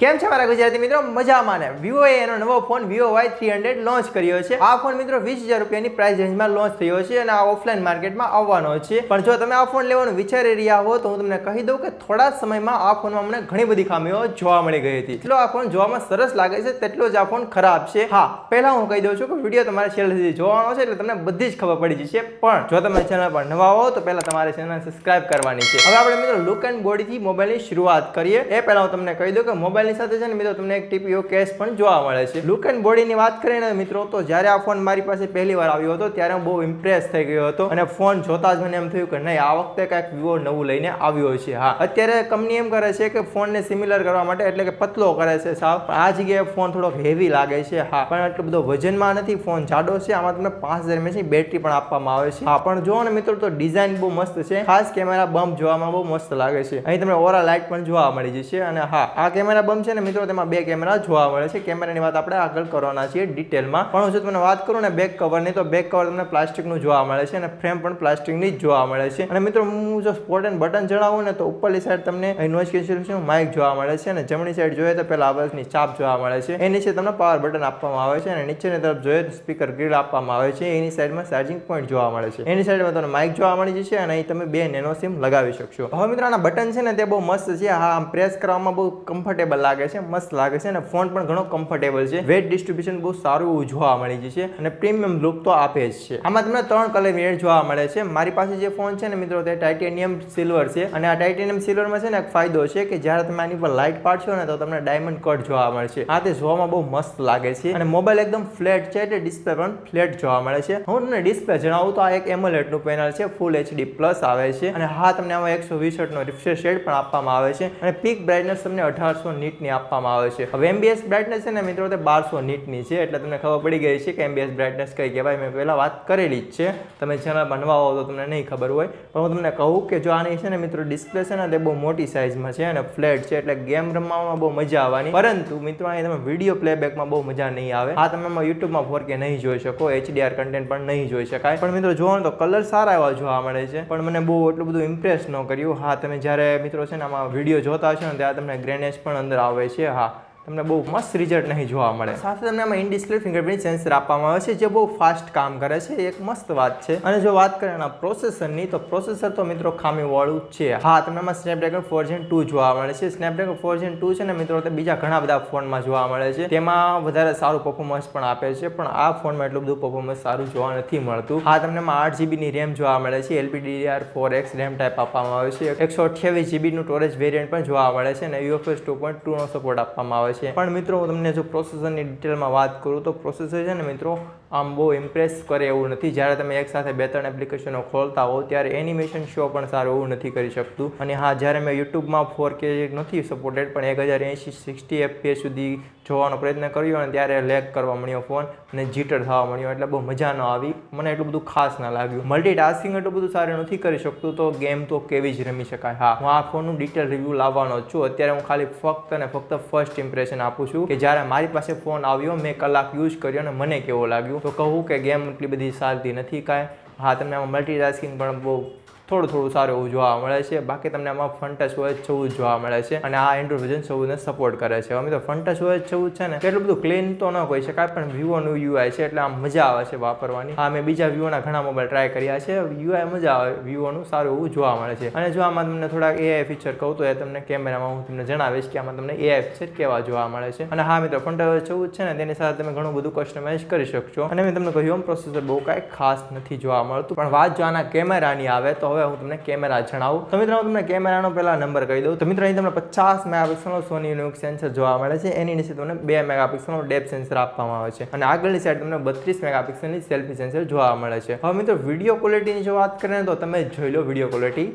કેમ છે મારા ગુજરાતી મિત્રો? મજામાં ને? વિવોએ એનો નવો phone Vivo Y three hundred launch કર્યો છે. આ ફોન મિત્રો વીસ હજાર રૂપિયાની પ્રાઇસ રેન્જમાં લોન્ચ થયો છે અને આ ઓફલાઈન માર્કેટમાં આવવાનો છે. પણ જો તમે આ ફોન લેવાનું વિચારી રહ્યા હો, તો હું તમને કહી દઉં કે થોડા સમયમાં આ ફોનમાં મને ઘણી બધી ખામીઓ જોવા મળી ગઈ હતી. એટલો આ ફોન જોવામાં સરસ લાગે છે, તેટલો જ આ ફોન ખરાબ છે. હા, પહેલા હું કહી દઉં છું કે વીડિયો તમારે છેલ્લે સુધી જોવાનો છે એટલે તમને બધી જ ખબર પડી જશે. પણ જો તમે ચેનલ પર નવા હો, તો પહેલા તમારે ચેનલ સબસ્ક્રાઇબ કરવાની છે. હવે આપણે મિત્રો લુક એન્ડ બોડીથી મોબાઈલની શરૂઆત કરીએ. એ પહેલા હું તમને કહી દઉં કે મોબાઈલની સાથે છે ને મિત્રો તમને એક ટીપીઓ કેસ પણ જોવા મળે છે. લુક એન્ડ બોડીની વાત કરીએ ને મિત્રો, તો જ્યારે આ ફોન મારી પાસે પહેલી વાર આવ્યો હતો, ત્યારે હું બહુ ઇમ્પ્રેસ થઈ ગયો હતો. અને ફોન જોતા જ મને એમ થયું કે નહીં, આ વખતે કાંઈક વિવો નવું લઈને આવ્યો છે. હા, અત્યારે કંપની એમ કરે છે કે ફોનને સિમિલર કરવા માટે એટલે કે પતલો કરે છે સાવ. આ જગ્યાએ ફોન થોડોક હેવી લાગે છે. હા, પણ એટલો બધો વજનમાં નથી ફોન જાડો છે. આમાં તમને પાંચ હજાર એમએચની બેટરી પણ આપવામાં આવે છે. હા, પણ જુઓ ને મિત્રો, તો ડિઝાઇન બહુ મસ્ત છે. ખાસ કેમેરા બમ્પ જોવામાં બહુ મસ્ત લાગે છે. અહીં તમને ઓરા લાઇટ પણ જોવા મળી જશે. અને હા, આ કેમેરા બમ્પ છે ને મિત્રો, તેમાં બે કેમેરા જોવા મળે છે. કેમેરાની વાત આપણે આગળ કરવાના છીએ ડિટેલમાં. પણ હું જો તમને વાત કરું ને બેક કવરની તો બેક કવર તમને પ્લાસ્ટિકનું જોવા મળે છે અને ફ્રેમ પણ પ્લાસ્ટિકની જ જોવા મળે છે. અને મિત્રો, હું જો સ્પોટ એન્ડ બટન જણાવું ને, તો ઉપરની સાઈડ તમને નોઇઝ માઇક જોવા મળે છે અને જમણી સાઈડ જોઈએ તો પેલા અવાજની ચાપ જોવા મળે છે. એ નીચે તમને પાવર બટન આપવામાં આવે છે અને નીચેની તરફ જોઈએ તો સ્પીકર ગ્રીલ આપવામાં આવે છે. એની સાઈડમાં ચાર્જિંગ પોઈન્ટ જોવા મળે છે. એની સાઈડમાં તમને માઇક જોવા મળી જશે અને અહીં તમે બે નેનો સિમ લગાવી શકશો. હવે મિત્રો, આના બટન છે ને, તે બહુ મસ્ત છે. હા, આમ પ્રેસ કરવામાં બહુ કમ્ફર્ટેબલ લાગે છે, મસ્ત લાગે છે અને ફોન પણ ઘણો કમ્ફર્ટેબલ છે. વેટ ડિસ્ટ્રીબ્યુશન બહુ સારું એવું જોવા મળી જશે અને પ્રીમિયમ લુક તો આપે જ છે. આમાં તમને ત્રણ કલર વેરિયન્ટ જોવા મળે છે. મારી પાસે જે ફોન છે ને મિત્રો તે ટાઇટેનિયમ સિલ્વર છે અને આ ટાઇટેનિયમ સિલ્વરમાં છે ને એક ફાયદો છે કે જ્યારે તમે આની પર લાઇટ પાડશો ને તો તમને ડાયમંડ કટ જોવા મળશે. આ તે જોવામાં બહુ મસ્ત લાગે છે અને મોબાઈલ એકદમ ફ્લેટ છે એટલે ડિસ્પ્લે પણ ફ્લેટ જોવા મળે છે. હું તમને ડિસ્પ્લે જણાવું તો આ એક એમોલેટનું નું પેનલ છે ફૂલ એચડી પ્લસ આવે છે અને હા, તમને આમાં એકસો વીસનો રિફ્રેશ રેટ પણ આપવામાં આવે છે અને પીક બ્રાઇટનેસ તમને અઢારસો નીટની આપવામાં આવે છે. હવે એમબીએસ બ્રાઇટનેસ છે ને મિત્રો, તે બારસો નીટની છે, એટલે તમને ખબર પડી ગઈ છે કે એમબીએસ બ્રાઇટનેસ કઈ કહેવાય? મેં પહેલાં વાત કરેલી જ છે. તમે જેના બનવા હો તો તમને નહીં ખબર હોય. પણ હું તમને કહું કે જો આની છે ને મિત્રો ડિસ્પ્લે છે ને તે બહુ મોટી સાઇઝમાં છે અને ફ્લેટ છે, એટલે ગેમ રમવામાં બહુ મજા આવવાની. પરંતુ મિત્રો, અહીં તમે વીડિયો પ્લેબેકમાં બહુ મજા નહીં આવે. આ તમે યુટ્યુબમાં ફોર કે નહીં જોઈ શકો એચડીઆર કન્ટેન્ટ પણ નહીં જોઈ શકાય. પણ મિત્રો જોવો તો કલર સારા એવા જોવા મળે છે. પણ મને બહુ એટલું બધું ઇમ્પ્રેસ ન કર્યું. હા, તમે જ્યારે મિત્રો છે ને આમાં વીડિયો જોતા હશો ને ત્યારે તમને ગ્રેનેજ પણ અંદર આવે છે હા તમને બહુ મસ્ત રિઝલ્ટ નહીં જોવા મળે. સાથે તમને આમાં ઇનડિસ્પ્લે ફિંગરપ્રિન્ટ સેન્સર આપવામાં આવે છે, જે બહુ ફાસ્ટ કામ કરે છે એક મસ્ત વાત છે. અને જો વાત કરીએ એના પ્રોસેસરની તો પ્રોસેસર તો મિત્રો ખામીવાળું જ છે. હા, તમને આમાં સ્નેપડ્રેગન ફોર જેન ટુ જોવા મળે છે. સ્નેપડ્રેગન ફોર જેન ટુ છે ને, મિત્રો, તે બીજા ઘણા બધા ફોનમાં જોવા મળે છે. તેમાં વધારે સારું પરફોર્મન્સ પણ આપે છે, પણ આ ફોનમાં એટલું બધું પરફોર્મન્સ સારું જોવા નથી મળતું. હા, તમને આમાં આઠ જીબીની રેમ જોવા મળે છે. LPDDR four X RAM type આપવામાં આવે છે. એકસો અઠ્યાવીસ જીબીનું સ્ટોરેજ વેરિયન્ટ પણ જોવા મળે છે. અને યુએફએસ ટુ પોઈન્ટ ટુનો સપોર્ટ આપવામાં આવે છે. પણ મિત્રો તમને જો પ્રોસેસરની ડિટેલમાં વાત કરું તો પ્રોસેસર છે ને મિત્રો આમ બહુ ઇમ્પ્રેસ કરે એવું નથી. જ્યારે તમે એકસાથે બે ત્રણ એપ્લિકેશનો ખોલતા હો ત્યારે એનિમેશન શો પણ સારું એવું નથી કરી શકતું. અને હા, જ્યારે મેં યુટ્યુબમાં ફોર કે નથી સપોર્ટેડ પણ એક હજાર એંશી સિક્સટી એફપીએસ સુધી જોવાનો પ્રયત્ન કર્યો અને ત્યારે લેગ કરવા મળ્યો ફોન અને જીટર થવા મળ્યો એટલે બહુ મજા ન આવી. મને એટલું બધું ખાસ ના લાગ્યું. મલ્ટીટાસ્કિંગ એટલું બધું સારું નથી કરી શકતું, તો ગેમ તો કેવી જ રમી શકાય. હા, હું આ ફોનનું ડિટેલ રિવ્યૂ લાવવાનો છું. અત્યારે હું ખાલી ફક્ત અને ફક્ત ફર્સ્ટ ઇમ્પ્રેશન આપું છું કે જ્યારે મારી પાસે ફોન આવ્યો, મેં કલાક યુઝ કર્યો અને મને કેવો લાગ્યું? તો કહું કે ગેમ એટલી બધી સારી નથી કાંઈ. હા, તમને આમાં મલ્ટીટાસ્કિંગ પણ બહુ થોડું થોડું સારું એવું જોવા મળે છે. બાકી તમને આમાં ફંટચ હોય ચૌદ જોવા મળે છે. અને આ એન્ડ્રોઇડ ચૌદને સપોર્ટ કરે છે. અમે તો ફન્ટસ હોય ચૌદ છે ને. એટલું બધું ક્લીન તો ન કહી શકાય, પણ વિવોનું યુઆઈ છે એટલે આમ મજા આવે છે વાપરવાની. હા, મેં બીજા વિવોના ઘણા મોબાઈલ ટ્રાય કર્યા છે. યુઆઈ મજા આવે વિવોનું સારું એવું જોવા મળે છે. અને જો આમાં તમને થોડાક એઆઈ ફીચર કહું તો એ તમને કેમેરામાં હું તમને જણાવીશ કે આમાં તમને એઆઈ ફીચર કેવા જોવા મળે છે. અને હા, મિત્રો ફંટચ ચૌદ છે ને. તેની સાથે તમે ઘણું બધું કસ્ટમાઇઝ કરી શકશો. અને મેં તમને કહ્યું પ્રોસેસર બહુ કાંઈ ખાસ નથી જોવા મળતું. પણ વાત જો આના કેમેરાની આવે, તો હવે હું તમને કેમેરા જણાવું. તો મિત્રો, હું તમને કેમેરાનો પહેલા નંબર કહી દઉં. તો મિત્રો, અહીં તમને પચાસ મેગાપિક્સલનો સોનીનું એક સેન્સર જોવા મળે છે. એની નીચે તમને બે મેગાપિક્સલનો ડેપ સેન્સર આપવામાં આવે છે. અને આગળની સાઈડ તમને બત્રીસ મેગાપિક્સલની સેલ્ફી સેન્સર જોવા મળે છે. હવે મિત્રો વીડિયો ક્વોલિટીની જો વાત કરીએ તો તમે જોઈ લો વીડિયો ક્વોલિટી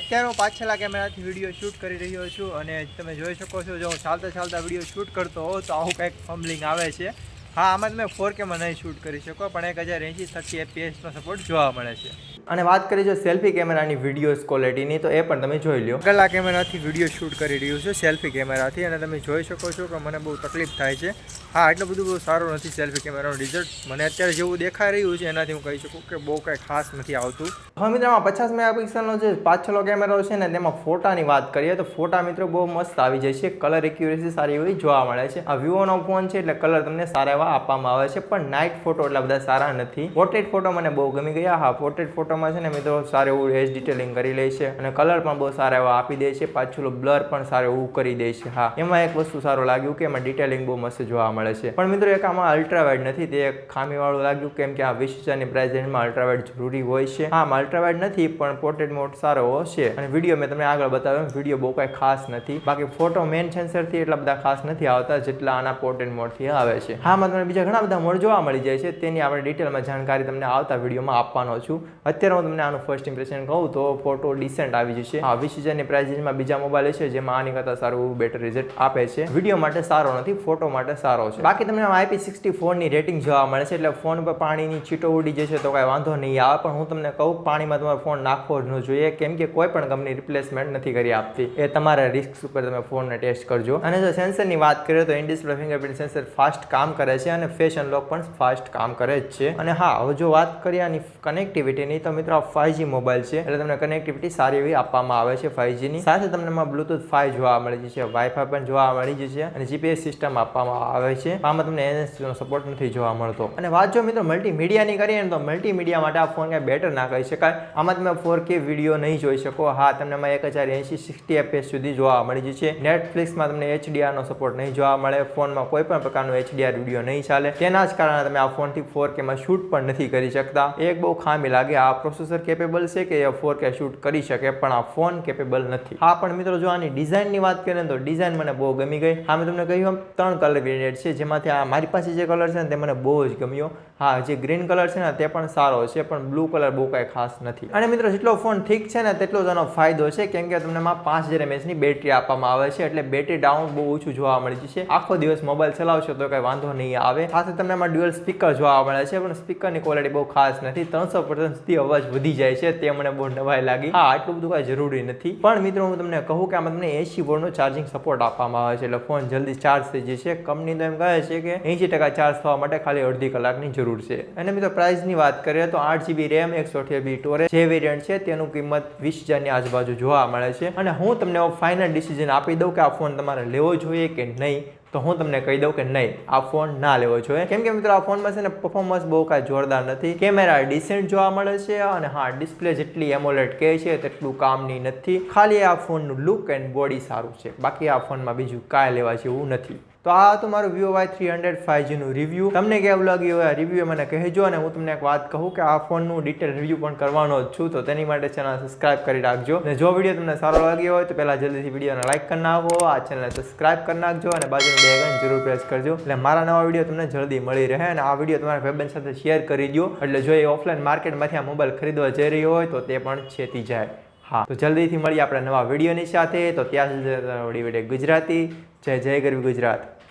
અત્યારે હું પાછળના કેમેરાથી વીડિયો શૂટ કરી રહ્યો છું અને તમે જોઈ શકો છો, જો હું ચાલતા ચાલતા વીડિયો શૂટ કરતો હોઉં, તો આવું કંઈક ફમ્બલિંગ આવે છે. હા, આમાં તમે ફોર કેમાં નહીં શૂટ કરી શકો, પણ એક હજાર એંશી થર્ટી એફપીએસનો સપોર્ટ જોવા મળે છે. અને વાત કરીએ જો સેલ્ફી કેમેરાની વિડીયોઝ ક્વોલિટીની તો એ પણ તમે જોઈ લો ગલા કેમેરાથી વીડિયો શૂટ કરી રહ્યું છે સેલ્ફી કેમેરાથી અને તમે જોઈ શકો છો કે મને બહુ તકલીફ થાય છે. હા એટલું બધું બહુ સારું નથી સેલ્ફી કેમેરાનું રિઝલ્ટ મને અત્યારે જેવું દેખાઈ રહ્યું છે એનાથી હું કહી શકું કે બહુ કાંઈ ખાસ નથી આવતું. હવે મિત્રો પચાસ મેગાપિક્સલનો જે પાછળનો કેમેરો છે ને તેમાં ફોટાની વાત કરીએ તો ફોટા મિત્રો બહુ મસ્ત આવી જાય છે. કલર એક્યુરેસી સારી એવી જોવા મળે છે. આ વિવોનો ફોન છે એટલે કલર તમને સારા એવા આપવામાં આવે છે પણ નાઇટ ફોટો એટલા બધા સારા નથી. પોર્ટ્રેટ ફોટો મને બહુ ગમી ગયા હા પોર્ટ્રેટ ફોટોમાં છે ને મિત્રો સારું એવું હેજ ડિટેલિંગ કરી લે છે અને કલર પણ બહુ સારા એવા આપી દે છે. પાછું બ્લર પણ સારું એવું કરી દે છે. હા, એમાં એક વસ્તુ સારું લાગ્યું કે એમાં ડિટેલિંગ બહુ મસ્ત જોવા મળે છે. પણ મિત્રો એક આમાં અલ્ટ્રાવાઇડ નથી, તે એક ખામીવાળું લાગ્યું કેમ કે આ વીસ હજારની પ્રાઇસ રેન્જમાં અલ્ટ્રાવાઇડ જરૂરી હોય છે. હા અલ્ટ્રાવાઇડ નથી, પણ પોર્ટ્રેટ મોડ સારો હશે. અને વીડિયો મેં તમને આગળ બતાવ્યો વીડિયો બહુ કાંઈ ખાસ નથી. બાકી ફોટો મેન સેન્સરથી એટલા બધા ખાસ નથી આવતા જેટલા આના પોર્ટ્રેટ મોડથી આવે છે. હા માં તમને બીજા ઘણા બધા મોડ જોવા મળી જાય છે. તેની આપણે ડિટેલમાં જાણકારી તમને આવતા વિડીયોમાં આપવાનો છું. અત્યારે હું તમને આનું ફર્સ્ટ ઇમ્પ્રેશન કહું તો ફોટો ડિસેન્ટ આવી જશે. આ વીસ હજારની પ્રાઇઝમાં બીજા મોબાઈલ છે જેમાં આની કરતાં સારું બેટર રિઝલ્ટ આપે છે. વીડિયો માટે સારો નથી ફોટો માટે સારો છે. બાકી તમને આઈપી સિક્સટી ફોરની રેટિંગ જોવા મળે છે, એટલે ફોન પર પાણીની છીટો ઉડી જશે તો કાંઈ વાંધો નહીં આવે, પણ હું તમને કહું, પાણીમાં તમારો ફોન નાખવો જ ન જોઈએ, કેમ કે કોઈ પણ કંપની રિપ્લેસમેન્ટ નથી કરી આપતી. એ તમારા રિસ્ક ઉપર તમે ફોનને ટેસ્ટ કરજો. અને જો સેન્સરની વાત કરીએ તો ઇન્ડિસ્પ્લે ફિંગરપ્રિન્ટ સેન્સર ફાસ્ટ કામ કરે છે અને ફેશન લોક પણ ફાસ્ટ કામ કરે જ છે. અને હા, હવે જો વાત કરીએ આની કનેક્ટિવિટીની તો મિત્રો, આ ફાઈવજી મોબાઈલ છે. એટલે તમને કનેક્ટિવિટી સારી એવી આપવામાં આવે છે ફાઈવજીની સાથે તમને એમાં બ્લુટૂથ ફાઈવ જોવા મળી જશે વાઈફાઈ પણ જોવા મળી જશે અને જીપીએસ સિસ્ટમ આપવામાં આવે છે. આમાં તમને એનએસનો સપોર્ટ નથી જોવા મળતો. અને વાત જો મિત્રો મલ્ટીમીડિયાની કરીએ ને તો મલ્ટીમીડિયા માટે આ ફોન કાંઈ બેટર ના કહી શકાય. આમાં તમે ફોર કે વીડિયો નહીં જોઈ શકો. હા, તમને એક હજાર એંશી સિક્સટી એફએસ સુધી જોવા મળી જશે. નેટફ્લિક્સમાં તમને એચડીઆરનો સપોર્ટ નહીં જોવા મળે. ફોનમાં કોઈ પણ પ્રકારનો એચડીઆર વીડિયો નહીં ચાલે. તેના જ કારણે તમે આ ફોનથી ફોર કેમાં શૂટ પણ નથી કરી શકતા. એક બહુ ખામી લાગે આ પ્રોસેસર કેપેબલ છે કે એ ફોર કે શૂટ કરી શકે, પણ આ ફોન કેપેબલ નથી. હા, પણ મિત્રો, જો આની ડિઝાઇનની વાત કરીએ તો ડિઝાઇન મને બહુ ગમી ગઈ. હા, મેં તમને કહ્યું એમ, ત્રણ કલર વેરિયન્ટ છે, જેમાંથી આ મારી પાસે જે કલર છે ને તે મને બહુ જ ગમ્યો. હા, જે ગ્રીન કલર છે ને તે પણ સારો છે, પણ બ્લુ કલર બહુ કાંઈ ખાસ નથી. અને મિત્રો, જેટલો ફોન ઠીક છે ને તેટલો જ આનો ફાયદો છે, કેમ કે તમને આમાં પાંચ હજાર એમએચની બેટરી આપવામાં આવે છે, એટલે બેટરી ડાઉન બહુ ઓછું જોવા મળે છે આખો દિવસ મોબાઈલ ચલાવશો તો કાંઈ વાંધો નહીં આવે. સાથે તમને આમાં ડ્યુઅલ સ્પીકર જોવા મળે છે, પણ સ્પીકરની ક્વોલિટી બહુ ખાસ નથી. ત્રણસો પર્સન્ટ સુધી અવાજ વધી જાય છે, તે મને બહુ નવાઈ લાગી. હા, આટલું બધું કાંઈ જરૂરી નથી. પણ મિત્રો, હું તમને કહું કે આમાં તમને એસી વોટનો ચાર્જિંગ સપોર્ટ આપવામાં આવે છે. એટલે ફોન જલ્દી ચાર્જ થઈ જશે. કંપની તો એમ કહે છે કે એંશી ટકા ચાર્જ થવા માટે ખાલી અડધી કલાકની જરૂર છે. અને મિત્રો પ્રાઇસની વાત કરીએ તો આઠ જીબી રેમ એકસો અઠ્યાવી સ્ટોરેજ જે વેરિયન્ટ છે, તેનું કિંમત વીસ હજારની આજુબાજુ જોવા મળે છે. અને હું તમને ફાઇનલ ડિસિઝન આપી દઉં કે આ ફોન તમારે લેવો જોઈએ કે નહીં. તો હું તમને કહી દઉં કે નહીં, આ ફોન ના લેવો જોઈએ. કેમ કે મિત્રો, આ ફોનમાં છે ને પરફોર્મન્સ બહુ કાંઈ જોરદાર નથી. કેમેરા ડિસેન્ટ જોવા મળે છે અને હા ડિસ્પ્લે જેટલી એમોલેટ કહે છે, તેટલું કામની નથી. ખાલી આ ફોનનું લુક એન્ડ બોડી સારું છે. બાકી આ ફોનમાં બીજું કાંઈ લેવા જેવું નથી. તો આ હતું મારું વિવો વાય થ્રી હંડ્રેડ ફાઈવજીનું રિવ્યૂ તમને કેવું લાગ્યું હોય આ રિવ્યૂ મને કહેજો અને હું તમને એક વાત કહું કે આ ફોનનું ડિટેલ રિવ્યૂ પણ કરવાનો જ છું, તો તેની માટે ચેનલ સબસ્ક્રાઇબ કરી રાખજો. અને જો વીડિયો તમને સારો લાગ્યો હોય તો પહેલાં જલ્દીથી વિડીયોને લાઇક કરી નાખો, આ ચેનલને સબસ્ક્રાઇબ કરી નાખજો અને બાજુનું બે આઇકન જરૂર પ્રેસ કરજો. એટલે મારા નવા વીડિયો તમને જલ્દી મળી રહે અને આ વીડિયો તમારા ભાઈબંધ સાથે શેર કરી દો. એટલે જો એ ઓફલાઈન માર્કેટમાંથી આ મોબાઈલ ખરીદવા જઈ રહ્યો હોય તો તે પણ છેતી જાય. હા, તો જલ્દીથી મળીએ આપણે નવા વિડીયોની સાથે. તો ત્યાં સુધી ગુજરાતી જય જય ગરવી ગુજરાત.